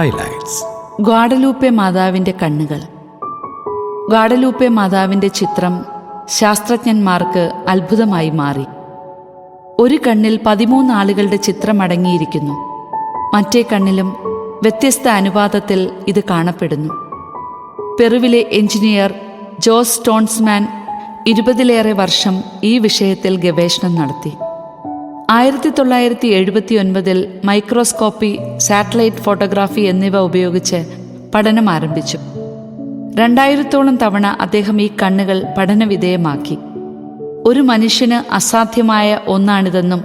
highlights, Guadeloupe മാതാവിന്റെ കണ്ണുകൾ. Guadeloupe മാതാവിന്റെ ചിത്രം ശാസ്ത്രജ്ഞന്മാർക്ക് അത്ഭുതമായി മാറി. ഒരു കണ്ണിൽ പതിമൂന്ന് ആളുകളുടെ ചിത്രം അടങ്ങിയിരിക്കുന്നു. മറ്റേ കണ്ണിലും വ്യത്യസ്ത അനുപാതത്തിൽ ഇത് കാണപ്പെടുന്നു. പെറുവിലെ എഞ്ചിനീയർ ജോസ് സ്റ്റോൺസ്മാൻ ഇരുപതിലേറെ വർഷം ഈ വിഷയത്തിൽ ഗവേഷണം നടത്തി. ആയിരത്തി തൊള്ളായിരത്തി എഴുപത്തി ഒൻപതിൽ മൈക്രോസ്കോപ്പി സാറ്റലൈറ്റ് ഫോട്ടോഗ്രാഫി എന്നിവ ഉപയോഗിച്ച് പഠനം ആരംഭിച്ചു. രണ്ടായിരത്തോളം തവണ അദ്ദേഹം ഈ കണ്ണുകൾ പഠനവിധേയമാക്കി. ഒരു മനുഷ്യന് അസാധ്യമായ ഒന്നാണിതെന്നും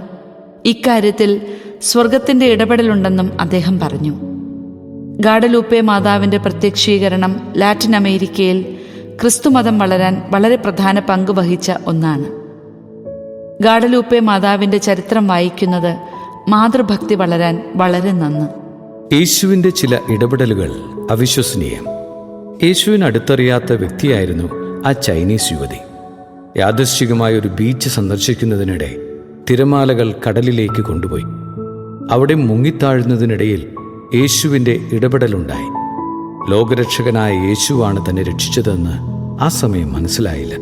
ഇക്കാര്യത്തിൽ സ്വർഗത്തിന്റെ ഇടപെടലുണ്ടെന്നും അദ്ദേഹം പറഞ്ഞു. ഗാഡലൂപ്പെ മാതാവിന്റെ പ്രത്യക്ഷീകരണം ലാറ്റിൻ അമേരിക്കയിൽ ക്രിസ്തുമതം വളരാൻ വളരെ പ്രധാന പങ്ക് വഹിച്ച ഒന്നാണ്. ഗാഡലൂപ്പെ മാതാവിന്റെ ചരിത്രം വായിക്കുന്നത് മാതൃഭക്തി വളരാൻ വളരെ നന്ന്. യേശുവിന്റെ ചില ഇടപെടലുകൾ അവിശ്വസനീയം. യേശുവിന് അടുത്തറിയാത്ത വ്യക്തിയായിരുന്നു ആ ചൈനീസ് യുവതി. യാദൃശ്ചികമായ ഒരു ബീച്ച് സന്ദർശിക്കുന്നതിനിടെ തിരമാലകൾ കടലിലേക്ക് കൊണ്ടുപോയി. അവിടെ മുങ്ങിത്താഴുന്നതിനിടയിൽ യേശുവിന്റെ ഇടപെടലുണ്ടായി. ലോകരക്ഷകനായ യേശുവാണ് തന്നെ രക്ഷിച്ചതെന്ന് ആ സമയം മനസ്സിലായില്ല.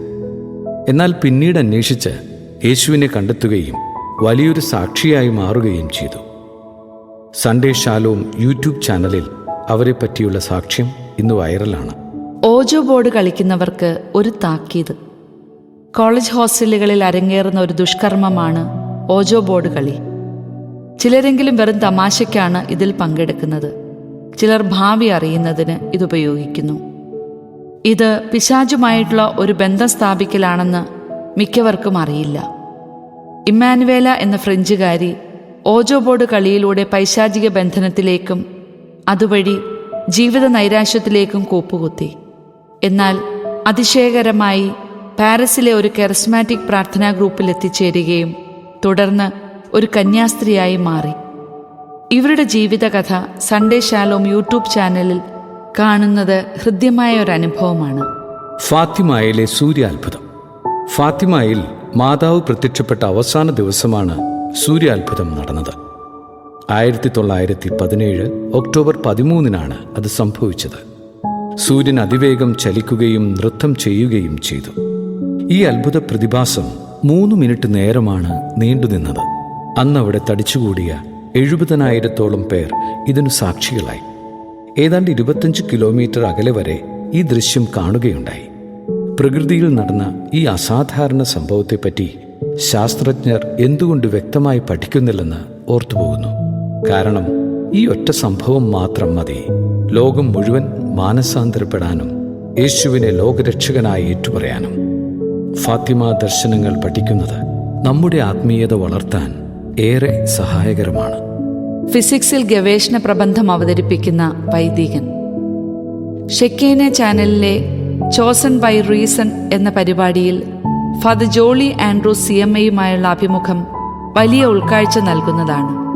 എന്നാൽ പിന്നീട് അന്വേഷിച്ച് യേശുവിനെ കണ്ടെത്തുകയും വലിയൊരു സാക്ഷിയായി മാറുകയും ചെയ്തു. സൺഡേ ഷാലോം യൂട്യൂബ് ചാനലിൽ അവരെ പറ്റിയുള്ള സാക്ഷ്യം ഇന്ന് വൈറലാണ്. ഓജോ ബോർഡ് കളിക്കുന്നവർക്ക് ഒരു താക്കീത്. കോളേജ് ഹോസ്റ്റലുകളിൽ അരങ്ങേറുന്ന ഒരു ദുഷ്കർമ്മമാണ് ഓജോ ബോർഡ് കളി. ചിലരെങ്കിലും വെറും തമാശയ്ക്കാണ് ഇതിൽ പങ്കെടുക്കുന്നത്. ചിലർ ഭാവി അറിയുന്നതിന് ഇതുപയോഗിക്കുന്നു ഇത് പിശാചുമായിട്ടുള്ള ഒരു ബന്ധം സ്ഥാപിക്കലാണെന്ന് മിക്കവർക്കും അറിയില്ല. ഇമ്മാനുവേല എന്ന ഫ്രഞ്ചുകാരി ഓജോ ബോർഡ് കളിയിലൂടെ പൈശാചിക ബന്ധനത്തിലേക്കും അതുവഴി ജീവിത നൈരാശ്യത്തിലേക്കും കൂപ്പുകുത്തി. എന്നാൽ അതിശയകരമായി പാരീസിലെ ഒരു കെറസ്മാറ്റിക് പ്രാർത്ഥനാ ഗ്രൂപ്പിൽ എത്തിച്ചേരുകയും തുടർന്ന് ഒരു കന്യാസ്ത്രീയായി മാറി. ഇവരുടെ ജീവിതകഥ സൺഡേ ശാലോം യൂട്യൂബ് ചാനലിൽ കാണുന്നത് ഹൃദ്യമായ ഒരു അനുഭവമാണ്. ഫാത്തിമയിലെ സൂര്യാത്ഭുതം. ഫാത്തിമായിൽ മാതാവ് പ്രത്യക്ഷപ്പെട്ട അവസാന ദിവസമാണ് സൂര്യാത്ഭുതം നടന്നത്. ആയിരത്തി തൊള്ളായിരത്തി പതിനേഴ് ഒക്ടോബർ പതിമൂന്നിനാണ് അത് സംഭവിച്ചത്. സൂര്യൻ അതിവേഗം ചലിക്കുകയും നൃത്തം ചെയ്യുകയും ചെയ്തു. ഈ അത്ഭുത പ്രതിഭാസം മൂന്ന് മിനിറ്റ് നേരമാണ് നീണ്ടുനിന്നത് നിന്നത്. അന്നവിടെ തടിച്ചുകൂടിയ എഴുപതിനായിരത്തോളം പേർ ഇതിനു സാക്ഷികളായി. ഏതാണ്ട് ഇരുപത്തഞ്ച് കിലോമീറ്റർ അകലെ വരെ ഈ ദൃശ്യം കാണുകയുണ്ടായി. പ്രകൃതിയിൽ നടന്ന ഈ അസാധാരണ സംഭവത്തെപ്പറ്റി ശാസ്ത്രജ്ഞർ എന്തുകൊണ്ട് വ്യക്തമായി പഠിക്കുന്നില്ലെന്ന് ഓർത്തുപോകുന്നു. കാരണം ഈ ഒറ്റ സംഭവം മാത്രം മതി. ലോകം മുഴുവൻ മാനസാന്തരപ്പെടാനും യേശുവിനെ ലോകരക്ഷകനായി ഏറ്റുപറയാനും. ഫാത്തിമ ദർശനങ്ങൾ പഠിക്കുന്നത് നമ്മുടെ ആത്മീയത വളർത്താൻ ഏറെ സഹായകരമാണ്. ഫിസിക്സിൽ ഗവേഷണ പ്രബന്ധം അവതരിപ്പിക്കുന്ന വൈദികൻ. ഷെക്കേന ചാനലിലെ ചോസൺ ബൈ റീസൺ എന്ന പരിപാടിയിൽ father Jolly Andrews C M എയുമായുള്ള അഭിമുഖം വലിയ ഉൾക്കാഴ്ച നൽകുന്നതാണ്.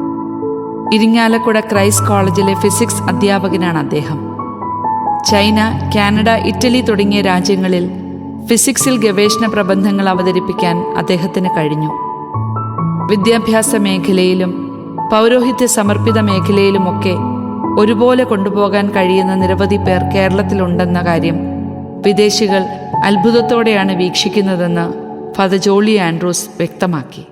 ഇരിങ്ങാലക്കുട ക്രൈസ്റ്റ് കോളേജിലെ ഫിസിക്സ് അധ്യാപകനാണ് അദ്ദേഹം. ചൈന കാനഡ ഇറ്റലി തുടങ്ങിയ രാജ്യങ്ങളിൽ ഫിസിക്സിൽ ഗവേഷണ പ്രബന്ധങ്ങൾ അവതരിപ്പിക്കാൻ അദ്ദേഹത്തിന് കഴിഞ്ഞു. വിദ്യാഭ്യാസ മേഖലയിലും പൗരോഹിത്യ സമർപ്പിത മേഖലയിലുമൊക്കെ ഒരുപോലെ കൊണ്ടുപോകാൻ കഴിയുന്ന നിരവധി പേർ കേരളത്തിലുണ്ടെന്ന കാര്യം വിദേശികൾ അത്ഭുതത്തോടെയാണ് വീക്ഷിക്കുന്നതെന്ന് ഫാദർ ജോളി ആൻഡ്രൂസ് വ്യക്തമാക്കി.